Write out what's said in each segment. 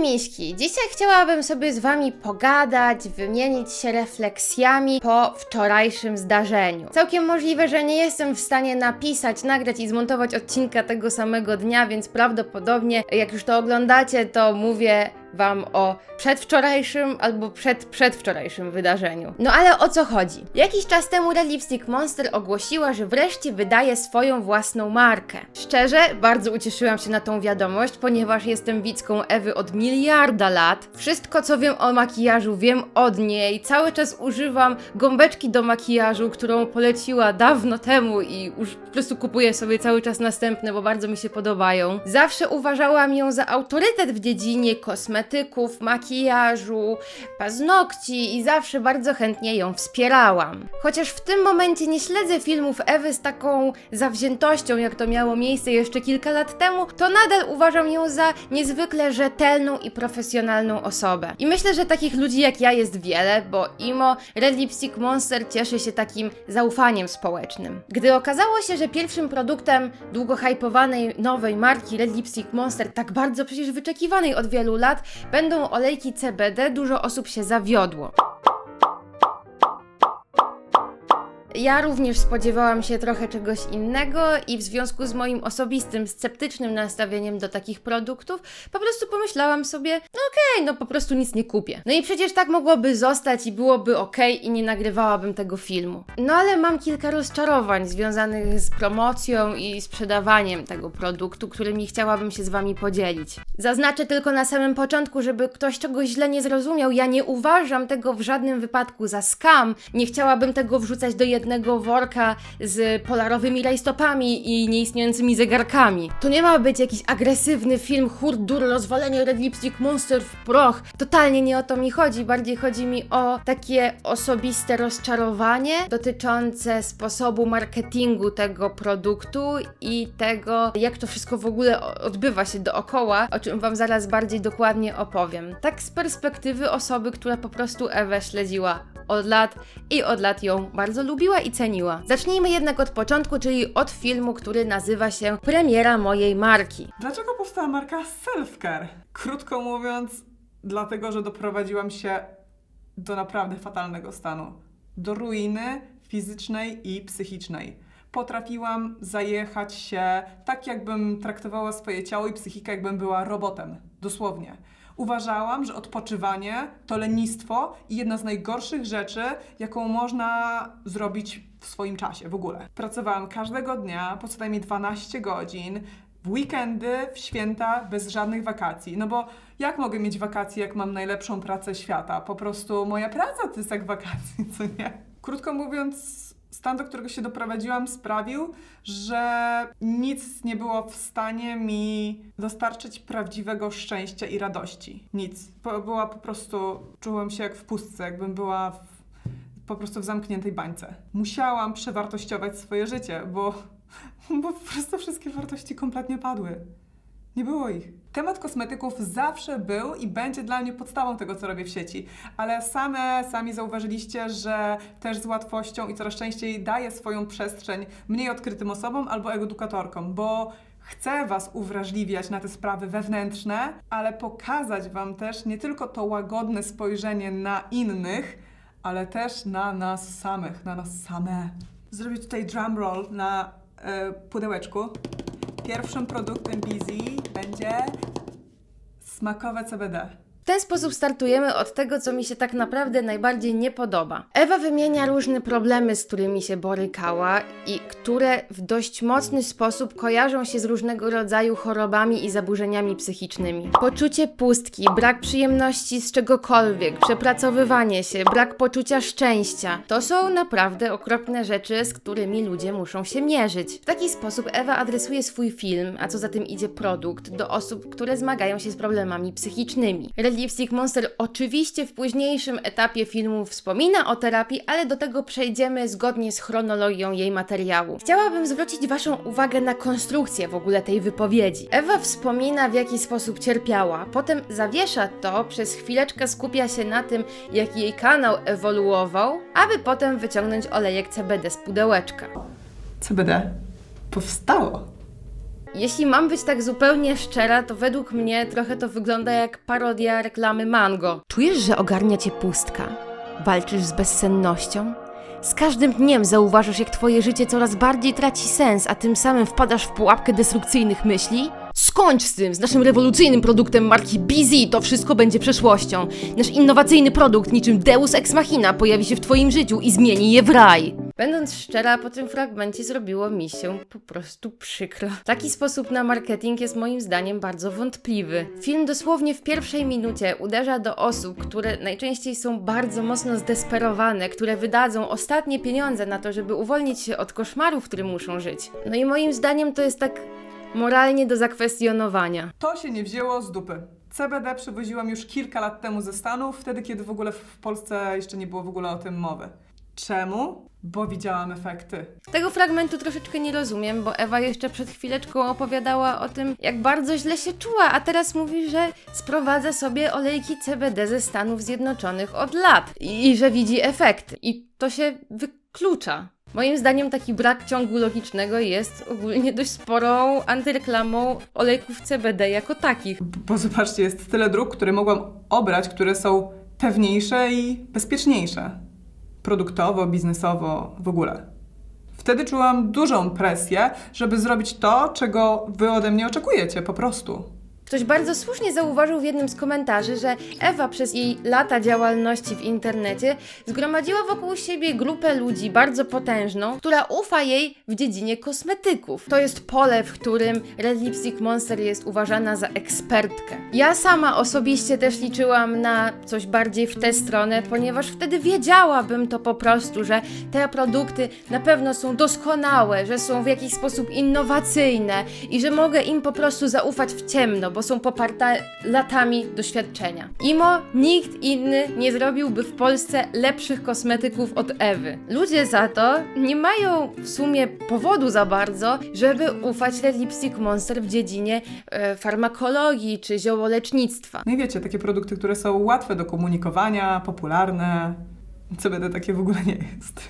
miśki, dzisiaj chciałabym sobie z wami pogadać, wymienić się refleksjami po wczorajszym zdarzeniu. Całkiem możliwe, że nie jestem w stanie napisać, nagrać i zmontować odcinka tego samego dnia, więc prawdopodobnie jak już to oglądacie, to mówię wam o przedwczorajszym albo przed przedwczorajszym wydarzeniu. No ale o co chodzi? Jakiś czas temu Red Lipstick Monster ogłosiła, że wreszcie wydaje swoją własną markę. Szczerze, bardzo ucieszyłam się na tą wiadomość, ponieważ jestem widzką Ewy od miliarda lat. Wszystko co wiem o makijażu wiem od niej. Cały czas używam gąbeczki do makijażu, którą poleciła dawno temu i już po prostu kupuję sobie cały czas następne, bo bardzo mi się podobają. Zawsze uważałam ją za autorytet w dziedzinie kosmetyków, makijażu, paznokci i zawsze bardzo chętnie ją wspierałam. Chociaż w tym momencie nie śledzę filmów Ewy z taką zawziętością, jak to miało miejsce jeszcze kilka lat temu, to nadal uważam ją za niezwykle rzetelną i profesjonalną osobę. I myślę, że takich ludzi jak ja jest wiele, bo Imo Red Lipstick Monster cieszy się takim zaufaniem społecznym. Gdy okazało się, że pierwszym produktem długo hypowanej nowej marki Red Lipstick Monster, tak bardzo przecież wyczekiwanej od wielu lat, będą olejki CBD, dużo osób się zawiodło. Ja również spodziewałam się trochę czegoś innego i w związku z moim osobistym, sceptycznym nastawieniem do takich produktów, po prostu pomyślałam sobie, no okej, no po prostu nic nie kupię. No i przecież tak mogłoby zostać i byłoby okej i nie nagrywałabym tego filmu. No ale mam kilka rozczarowań związanych z promocją i sprzedawaniem tego produktu, którymi chciałabym się z Wami podzielić. Zaznaczę tylko na samym początku, żeby ktoś czegoś źle nie zrozumiał, ja nie uważam tego w żadnym wypadku za skam, nie chciałabym tego wrzucać do jednego worka z polarowymi rajstopami i nieistniejącymi zegarkami. To nie ma być jakiś agresywny film hurdur, rozwalenie Red Lipstick Monster w proch. Totalnie nie o to mi chodzi, bardziej chodzi mi o takie osobiste rozczarowanie dotyczące sposobu marketingu tego produktu i tego, jak to wszystko w ogóle odbywa się dookoła, o czym Wam zaraz bardziej dokładnie opowiem. Tak z perspektywy osoby, która po prostu Ewę śledziła od lat i od lat ją bardzo lubiła i ceniła. Zacznijmy jednak od początku, czyli od filmu, który nazywa się Premiera mojej marki. Dlaczego powstała marka Selfcare? Krótko mówiąc, dlatego, że doprowadziłam się do naprawdę fatalnego stanu. Do ruiny fizycznej i psychicznej. Potrafiłam zajechać się tak, jakbym traktowała swoje ciało i psychikę, jakbym była robotem. Dosłownie. Uważałam, że odpoczywanie to lenistwo i jedna z najgorszych rzeczy, jaką można zrobić w swoim czasie w ogóle. Pracowałam każdego dnia po co najmniej 12 godzin, w weekendy, w święta, bez żadnych wakacji. No bo jak mogę mieć wakacje, jak mam najlepszą pracę świata? Po prostu moja praca to jest jak wakacje, co nie? Krótko mówiąc, stan, do którego się doprowadziłam, sprawił, że nic nie było w stanie mi dostarczyć prawdziwego szczęścia i radości. Nic. Była po prostu, czułam się jak w pustce, jakbym była w, po prostu w zamkniętej bańce. Musiałam przewartościować swoje życie, bo, bo po prostu wszystkie wartości kompletnie padły. Nie było ich. Temat kosmetyków zawsze był i będzie dla mnie podstawą tego, co robię w sieci, ale same sami zauważyliście, że też z łatwością i coraz częściej daję swoją przestrzeń mniej odkrytym osobom albo edukatorkom, bo chcę Was uwrażliwiać na te sprawy wewnętrzne, ale pokazać Wam też nie tylko to łagodne spojrzenie na innych, ale też na nas samych, na nas same. Zrobię tutaj drum roll na e, pudełeczku. Pierwszym produktem Busy będzie smakowe CBD. W ten sposób startujemy od tego, co mi się tak naprawdę najbardziej nie podoba. Ewa wymienia różne problemy, z którymi się borykała i które w dość mocny sposób kojarzą się z różnego rodzaju chorobami i zaburzeniami psychicznymi. Poczucie pustki, brak przyjemności z czegokolwiek, przepracowywanie się, brak poczucia szczęścia to są naprawdę okropne rzeczy, z którymi ludzie muszą się mierzyć. W taki sposób Ewa adresuje swój film, a co za tym idzie produkt, do osób, które zmagają się z problemami psychicznymi. Lipstick Monster oczywiście w późniejszym etapie filmu wspomina o terapii, ale do tego przejdziemy zgodnie z chronologią jej materiału. Chciałabym zwrócić Waszą uwagę na konstrukcję w ogóle tej wypowiedzi. Ewa wspomina w jaki sposób cierpiała, potem zawiesza to, przez chwileczkę skupia się na tym, jak jej kanał ewoluował, aby potem wyciągnąć olejek CBD z pudełeczka. CBD powstało. Jeśli mam być tak zupełnie szczera, to według mnie trochę to wygląda jak parodia reklamy Mango. Czujesz, że ogarnia cię pustka? Walczysz z bezsennością? Z każdym dniem zauważasz, jak twoje życie coraz bardziej traci sens, a tym samym wpadasz w pułapkę destrukcyjnych myśli? Skończ z tym! Z naszym rewolucyjnym produktem marki BZ to wszystko będzie przeszłością. Nasz innowacyjny produkt, niczym Deus Ex Machina, pojawi się w twoim życiu i zmieni je w raj. Będąc szczera, po tym fragmencie zrobiło mi się po prostu przykro. Taki sposób na marketing jest moim zdaniem bardzo wątpliwy. Film dosłownie w pierwszej minucie uderza do osób, które najczęściej są bardzo mocno zdesperowane, które wydadzą ostatnie pieniądze na to, żeby uwolnić się od koszmaru, w którym muszą żyć. No i moim zdaniem to jest tak moralnie do zakwestionowania. To się nie wzięło z dupy. CBD przywoziłam już kilka lat temu ze Stanów, wtedy kiedy w ogóle w Polsce jeszcze nie było w ogóle o tym mowy. Czemu? Bo widziałam efekty. Tego fragmentu troszeczkę nie rozumiem, bo Ewa jeszcze przed chwileczką opowiadała o tym, jak bardzo źle się czuła, a teraz mówi, że sprowadza sobie olejki CBD ze Stanów Zjednoczonych od lat i, i że widzi efekty. I to się wyklucza. Moim zdaniem taki brak ciągu logicznego jest ogólnie dość sporą antyreklamą olejków CBD jako takich. Bo zobaczcie, jest tyle dróg, które mogłam obrać, które są pewniejsze i bezpieczniejsze. Produktowo, biznesowo, w ogóle. Wtedy czułam dużą presję, żeby zrobić to, czego wy ode mnie oczekujecie, po prostu. Ktoś bardzo słusznie zauważył w jednym z komentarzy, że Ewa przez jej lata działalności w internecie zgromadziła wokół siebie grupę ludzi bardzo potężną, która ufa jej w dziedzinie kosmetyków. To jest pole, w którym Red Lipstick Monster jest uważana za ekspertkę. Ja sama osobiście też liczyłam na coś bardziej w tę stronę, ponieważ wtedy wiedziałabym to po prostu, że te produkty na pewno są doskonałe, że są w jakiś sposób innowacyjne i że mogę im po prostu zaufać w ciemno, bo są poparte latami doświadczenia. Imo nikt inny nie zrobiłby w Polsce lepszych kosmetyków od Ewy. Ludzie za to nie mają w sumie powodu za bardzo, żeby ufać Red Lipstick Monster w dziedzinie e, farmakologii czy ziołolecznictwa. No i wiecie, takie produkty, które są łatwe do komunikowania, popularne. CBD takie w ogóle nie jest.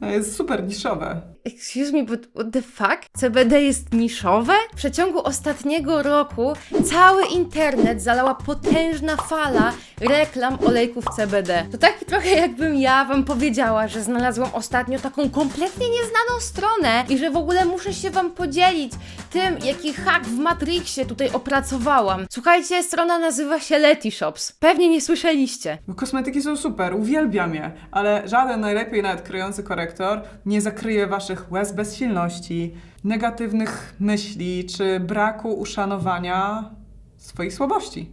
No jest super niszowe. Excuse me, but what the fuck? CBD jest niszowe? W przeciągu ostatniego roku cały internet zalała potężna fala reklam olejków CBD. To tak trochę jakbym ja wam powiedziała, że znalazłam ostatnio taką kompletnie nieznaną stronę i że w ogóle muszę się wam podzielić tym, jaki hack w Matrixie tutaj opracowałam. Słuchajcie, strona nazywa się Leti Shops. Pewnie nie słyszeliście. Bo kosmetyki są super, uwielbiam ale żaden najlepiej nawet kryjący korektor nie zakryje waszych łez bezsilności, negatywnych myśli czy braku uszanowania swoich słabości.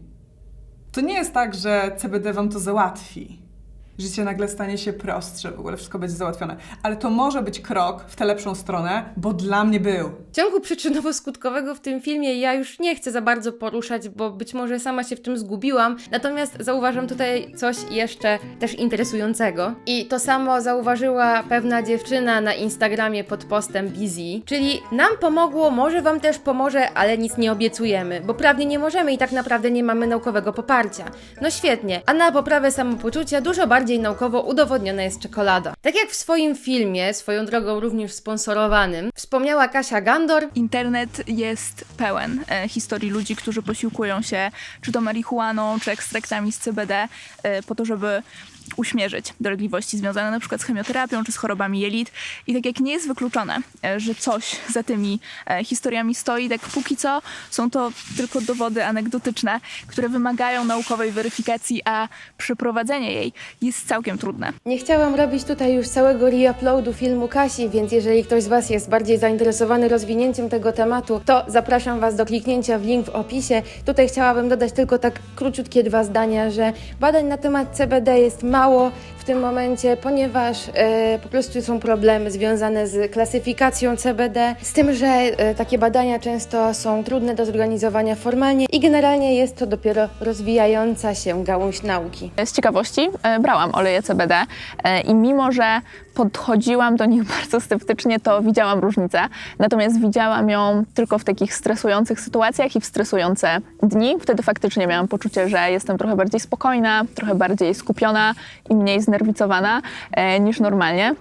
To nie jest tak, że CBD wam to załatwi. Życie nagle stanie się prostsze, w ogóle wszystko będzie załatwione. Ale to może być krok w tę lepszą stronę, bo dla mnie był. Ciągu przyczynowo-skutkowego w tym filmie ja już nie chcę za bardzo poruszać, bo być może sama się w tym zgubiłam. Natomiast zauważam tutaj coś jeszcze też interesującego. I to samo zauważyła pewna dziewczyna na Instagramie pod postem Busy. Czyli nam pomogło, może Wam też pomoże, ale nic nie obiecujemy, bo prawnie nie możemy i tak naprawdę nie mamy naukowego poparcia. No świetnie, a na poprawę samopoczucia dużo bardziej naukowo udowodniona jest czekolada. Tak jak w swoim filmie, swoją drogą również sponsorowanym, wspomniała Kasia Gandor, Internet jest pełen e, historii ludzi, którzy posiłkują się czy to marihuaną, czy ekstraktami z CBD e, po to, żeby uśmierzyć dolegliwości związane przykład z chemioterapią czy z chorobami jelit. I tak jak nie jest wykluczone, e, że coś za tymi e, historiami stoi, tak póki co są to tylko dowody anegdotyczne, które wymagają naukowej weryfikacji, a przeprowadzenie jej jest całkiem trudne. Nie chciałam robić tutaj już całego reuploadu filmu Kasi, więc jeżeli ktoś z Was jest bardziej zainteresowany rozwinięciem tego tematu, to zapraszam Was do kliknięcia w link w opisie. Tutaj chciałabym dodać tylko tak króciutkie dwa zdania, że badań na temat CBD jest w tym momencie, ponieważ e, po prostu są problemy związane z klasyfikacją CBD, z tym, że e, takie badania często są trudne do zorganizowania formalnie i generalnie jest to dopiero rozwijająca się gałąź nauki. Z ciekawości e, brałam oleje CBD e, i mimo, że podchodziłam do nich bardzo sceptycznie, to widziałam różnicę. Natomiast widziałam ją tylko w takich stresujących sytuacjach i w stresujące dni. Wtedy faktycznie miałam poczucie, że jestem trochę bardziej spokojna, trochę bardziej skupiona i mniej znerwicowana e, niż normalnie.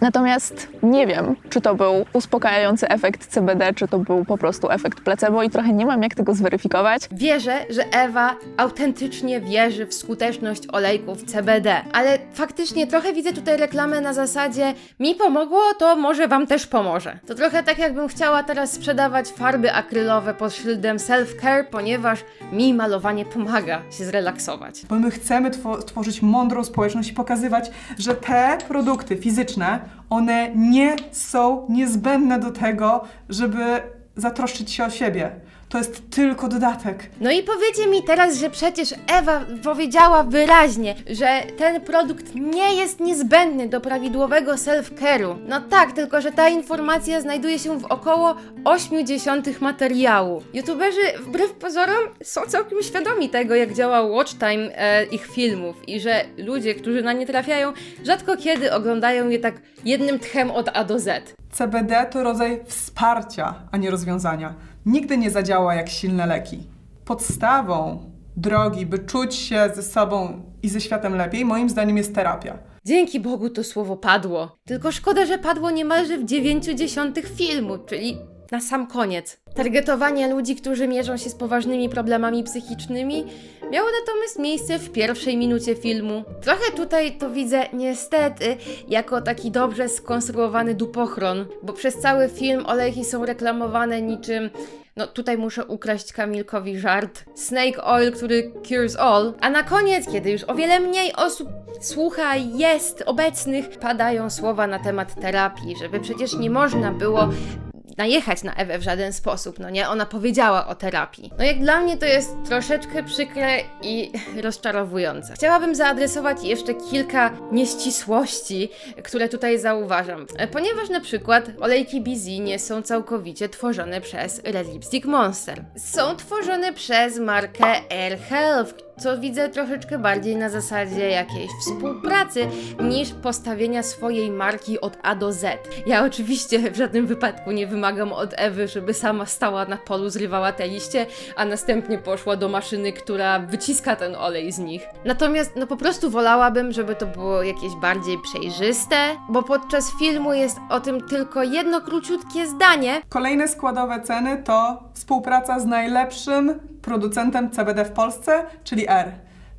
Natomiast nie wiem, czy to był uspokajający efekt CBD, czy to był po prostu efekt placebo i trochę nie mam jak tego zweryfikować. Wierzę, że Ewa autentycznie wierzy w skuteczność olejków CBD, ale faktycznie trochę widzę tutaj reklamę na zasadzie mi pomogło, to może wam też pomoże. To trochę tak jakbym chciała teraz sprzedawać farby akrylowe pod szyldem self-care, ponieważ mi malowanie pomaga się zrelaksować. Bo my chcemy two- tworzyć mądrą społeczność i pokazywać, że te produkty fizyczne, one nie są niezbędne do tego, żeby zatroszczyć się o siebie. To jest tylko dodatek. No i powiecie mi teraz, że przecież Ewa powiedziała wyraźnie, że ten produkt nie jest niezbędny do prawidłowego self-care'u. No tak, tylko że ta informacja znajduje się w około 0,8 materiału. YouTuberzy wbrew pozorom są całkiem świadomi tego, jak działa watch time e, ich filmów i że ludzie, którzy na nie trafiają, rzadko kiedy oglądają je tak jednym tchem od A do Z. CBD to rodzaj wsparcia, a nie rozwiązania. Nigdy nie zadziała jak silne leki. Podstawą drogi, by czuć się ze sobą i ze światem lepiej, moim zdaniem jest terapia. Dzięki Bogu to słowo padło. Tylko szkoda, że padło niemalże w 90 filmu, czyli na sam koniec. Targetowanie ludzi, którzy mierzą się z poważnymi problemami psychicznymi, miało natomiast miejsce w pierwszej minucie filmu. Trochę tutaj to widzę niestety jako taki dobrze skonstruowany dupochron, bo przez cały film olejki są reklamowane niczym no tutaj muszę ukraść Kamilkowi żart. Snake oil, który cures all. A na koniec, kiedy już o wiele mniej osób słucha, jest obecnych, padają słowa na temat terapii, żeby przecież nie można było najechać na Ewę w żaden sposób, no nie? Ona powiedziała o terapii. No jak dla mnie to jest troszeczkę przykre i rozczarowujące. Chciałabym zaadresować jeszcze kilka nieścisłości, które tutaj zauważam. E, Ponieważ na przykład olejki BZ nie są całkowicie tworzone przez Red Lipstick Monster. Są tworzone przez markę Air Health, co widzę troszeczkę bardziej na zasadzie jakiejś współpracy niż postawienia swojej marki od A do Z. Ja oczywiście w żadnym wypadku nie wymagam od Ewy, żeby sama stała na polu, zrywała te liście, a następnie poszła do maszyny, która wyciska ten olej z nich. Natomiast no po prostu wolałabym, żeby to było jakieś bardziej przejrzyste, bo podczas filmu jest o tym tylko jedno króciutkie zdanie, Kolejne składowe ceny to współpraca z najlepszym producentem CBD w Polsce, czyli R.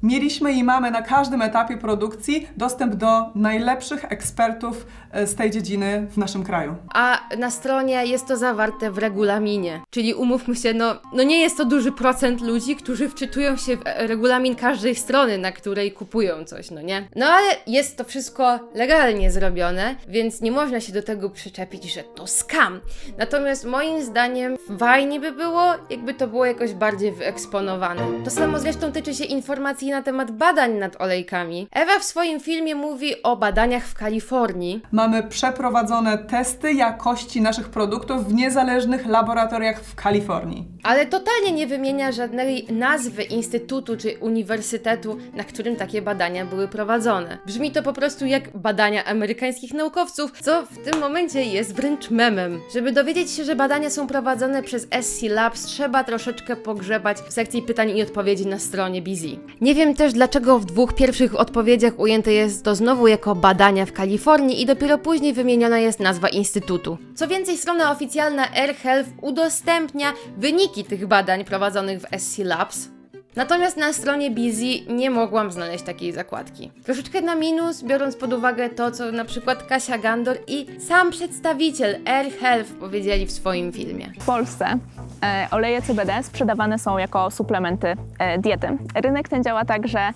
Mieliśmy i mamy na każdym etapie produkcji dostęp do najlepszych ekspertów e, z tej dziedziny w naszym kraju. a na stronie jest to zawarte w regulaminie. Czyli umówmy się, no, no nie jest to duży procent ludzi, którzy wczytują się w e, regulamin każdej strony, na której kupują coś, no nie? No ale jest to wszystko legalnie zrobione, więc nie można się do tego przyczepić, że to skam. Natomiast moim zdaniem fajnie by było, jakby to było jakoś bardziej wyeksponowane. To samo zresztą tyczy się informacji na temat badań nad olejkami. Ewa w swoim filmie mówi o badaniach w Kalifornii, Mamy przeprowadzone testy jakości naszych produktów w niezależnych laboratoriach w Kalifornii. Ale totalnie nie wymienia żadnej nazwy instytutu czy uniwersytetu, na którym takie badania były prowadzone. Brzmi to po prostu jak badania amerykańskich naukowców, co w tym momencie jest wręcz memem. Żeby dowiedzieć się, że badania są prowadzone przez SC Labs, trzeba troszeczkę pogrzebać w sekcji pytań i odpowiedzi na stronie Busy. Nie wiem też, dlaczego w dwóch pierwszych odpowiedziach ujęte jest to znowu jako badania w Kalifornii i dopiero później wymieniona jest nazwa instytutu. Co więcej, strona oficjalna Air Health udostępnia wyniki tych badań prowadzonych w SC Labs. Natomiast na stronie Busy nie mogłam znaleźć takiej zakładki. Troszeczkę na minus, biorąc pod uwagę to, co na przykład Kasia Gandor i sam przedstawiciel Air Health powiedzieli w swoim filmie. W Polsce e, oleje CBD sprzedawane są jako suplementy e, diety. Rynek ten działa tak, że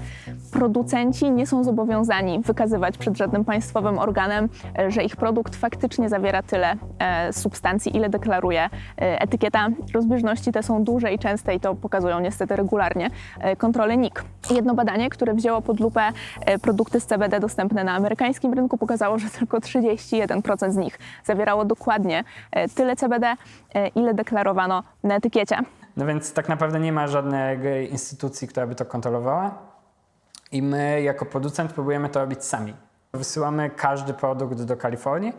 producenci nie są zobowiązani wykazywać przed żadnym państwowym organem, e, że ich produkt faktycznie zawiera tyle e, substancji, ile deklaruje e, etykieta. Rozbieżności te są duże i częste i to pokazują niestety regularnie kontrole NIK. Jedno badanie, które wzięło pod lupę produkty z CBD dostępne na amerykańskim rynku, pokazało, że tylko 31% z nich zawierało dokładnie tyle CBD, ile deklarowano na etykiecie. No więc tak naprawdę nie ma żadnej instytucji, która by to kontrolowała. I my jako producent próbujemy to robić sami. Wysyłamy każdy produkt do Kalifornii,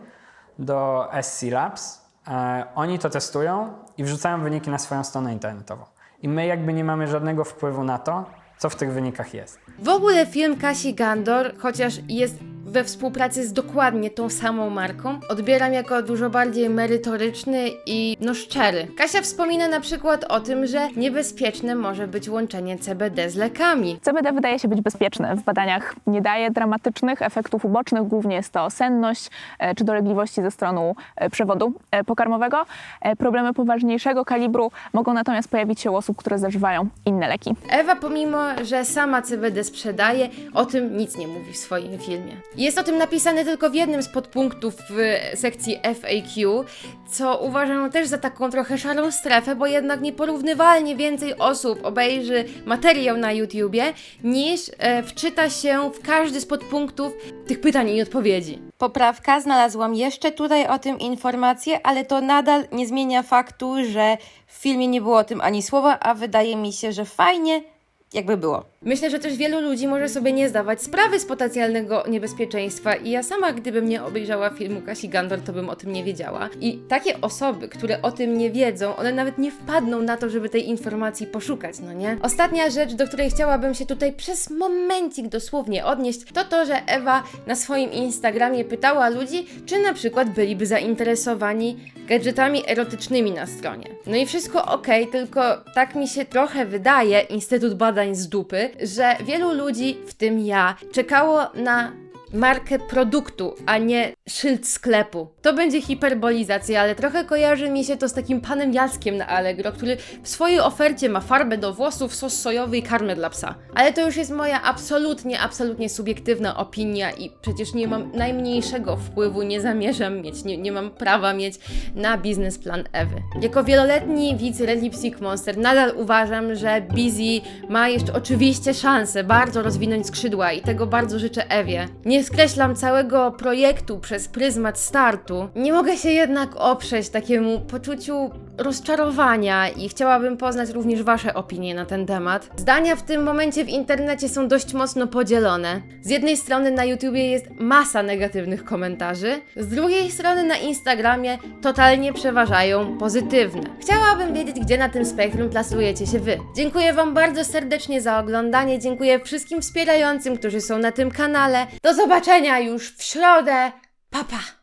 do SC Labs. E, oni to testują i wrzucają wyniki na swoją stronę internetową. I my jakby nie mamy żadnego wpływu na to, co w tych wynikach jest. W ogóle film Kasi Gandor, chociaż jest we współpracy z dokładnie tą samą marką odbieram jako dużo bardziej merytoryczny i no szczery. Kasia wspomina na przykład o tym, że niebezpieczne może być łączenie CBD z lekami. CBD wydaje się być bezpieczne. W badaniach nie daje dramatycznych efektów ubocznych, głównie jest to senność e, czy dolegliwości ze strony e, przewodu e, pokarmowego. Problemy poważniejszego kalibru mogą natomiast pojawić się u osób, które zażywają inne leki. Ewa, pomimo że sama CBD sprzedaje, o tym nic nie mówi w swoim filmie. Jest o tym napisane tylko w jednym z podpunktów w sekcji FAQ, co uważam też za taką trochę szarą strefę, bo jednak nieporównywalnie więcej osób obejrzy materiał na YouTubie, niż e, wczyta się w każdy z podpunktów tych pytań i odpowiedzi. Poprawka, znalazłam jeszcze tutaj o tym informację, ale to nadal nie zmienia faktu, że w filmie nie było o tym ani słowa, a wydaje mi się, że fajnie, jakby było. Myślę, że też wielu ludzi może sobie nie zdawać sprawy z potencjalnego niebezpieczeństwa i ja sama, gdybym nie obejrzała filmu Kasi Gandor, to bym o tym nie wiedziała. I takie osoby, które o tym nie wiedzą, one nawet nie wpadną na to, żeby tej informacji poszukać, no nie? Ostatnia rzecz, do której chciałabym się tutaj przez momencik dosłownie odnieść, to to, że Ewa na swoim Instagramie pytała ludzi, czy na przykład byliby zainteresowani gadżetami erotycznymi na stronie. No i wszystko ok, tylko tak mi się trochę wydaje, Instytut Badań z Dupy, że wielu ludzi, w tym ja, czekało na markę produktu, a nie szyld sklepu. To będzie hiperbolizacja, ale trochę kojarzy mi się to z takim panem Jackiem na Allegro, który w swojej ofercie ma farbę do włosów, sos sojowy i karmę dla psa. Ale to już jest moja absolutnie, absolutnie subiektywna opinia i przecież nie mam najmniejszego wpływu, nie zamierzam mieć, nie, nie mam prawa mieć na biznesplan Ewy. Jako wieloletni widz Red Lipstick Monster nadal uważam, że Busy ma jeszcze oczywiście szansę bardzo rozwinąć skrzydła i tego bardzo życzę Ewie. Nie skreślam całego projektu przez pryzmat startu. Nie mogę się jednak oprzeć takiemu poczuciu rozczarowania i chciałabym poznać również Wasze opinie na ten temat. Zdania w tym momencie w internecie są dość mocno podzielone. Z jednej strony na YouTubie jest masa negatywnych komentarzy, z drugiej strony na Instagramie totalnie przeważają pozytywne. Chciałabym wiedzieć, gdzie na tym spektrum plasujecie się Wy. Dziękuję Wam bardzo serdecznie za oglądanie, dziękuję wszystkim wspierającym, którzy są na tym kanale. Do zobaczenia już w środę. Pa pa!